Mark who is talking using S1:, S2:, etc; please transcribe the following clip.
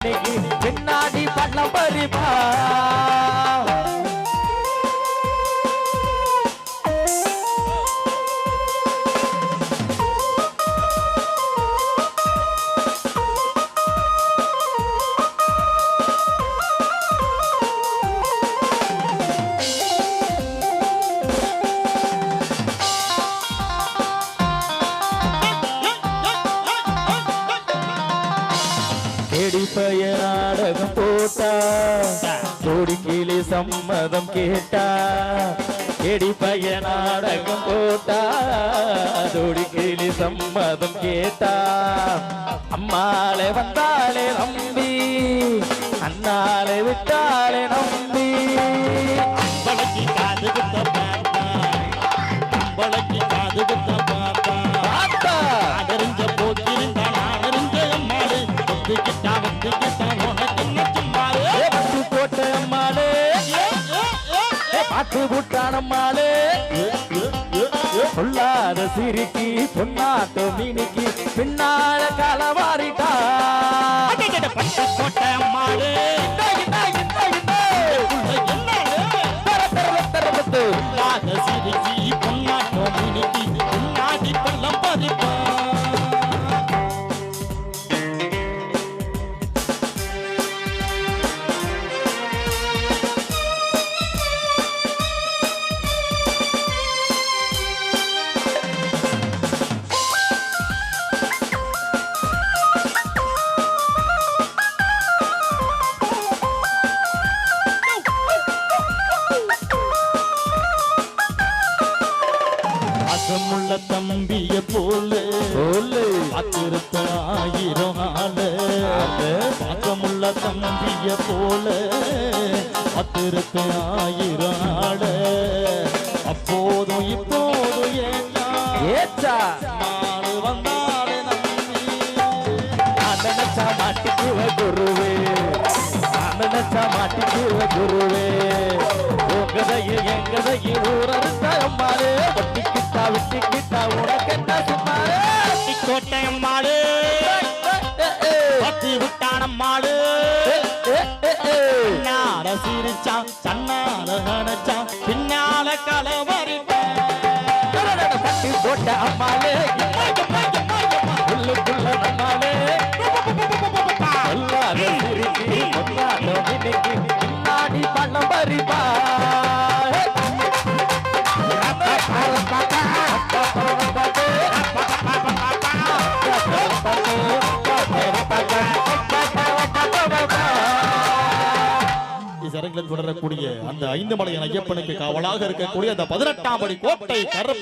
S1: பின்னாடி பண்ண பறிப்பா தேடி பய நாடகம் போட்டா கோடி கிளி சம்மதம் கேட்டா தேடி பய நாடகம் போட்டா தோடி கிளி சம்மதம் கேட்டா. அம்மாளே வந்தாளே நம்பி அண்ணாளே விட்டாளே நம்பி.
S2: அம்பளைக்கு காது குத்த பார்த்தா அம்பளைக்கு காது குத்த பார்த்தா
S1: பார்த்தா
S2: அதறிஞ்ச அறிஞ்ச அம்மாடு ஒத்துக்கிட்டா உனக்கு என்ன
S1: பட்டு போட்ட அம்மாளே பாட்டு புட்டான அம்மாளே சொல்லாத சிரிக்கி பொன்னாட்டோ மினிக்கி பின்னால கலவாரிட்டா
S2: பட்ட கோட்டை பாசமுள்ள தம்பிய போல. பார்த்திருப்ப ஆயிரம் ஆளு. பாசமுள்ள தம்பிய போல. பார்த்திருப்ப ஆயிரம் ஆளு. அப்போதும் இப்போதும் ஏன்னா
S1: ஏச்சா
S2: நாடு வந்தாலே நம்பி.
S1: நான் நினைச்சா மாட்டிக்குவ குருவே. நான் நினைச்சா மாட்டிக்குவ குருவே. உங்கதையில் எங்கதையில்
S2: மாடு. பின்னால சிரிச்சான் சன்னால நினைச்சான் பின்னால
S1: பட்டி போட்ட அம்மாளே உள்ளுக்குள்ள
S2: சரங்கிலும் தொடரக்கூடிய அந்த ஐந்து மலையன் ஐயப்பனுக்கு காவலாக இருக்கக்கூடிய அந்த பதினெட்டாம் படி கோட்டை கருப்பு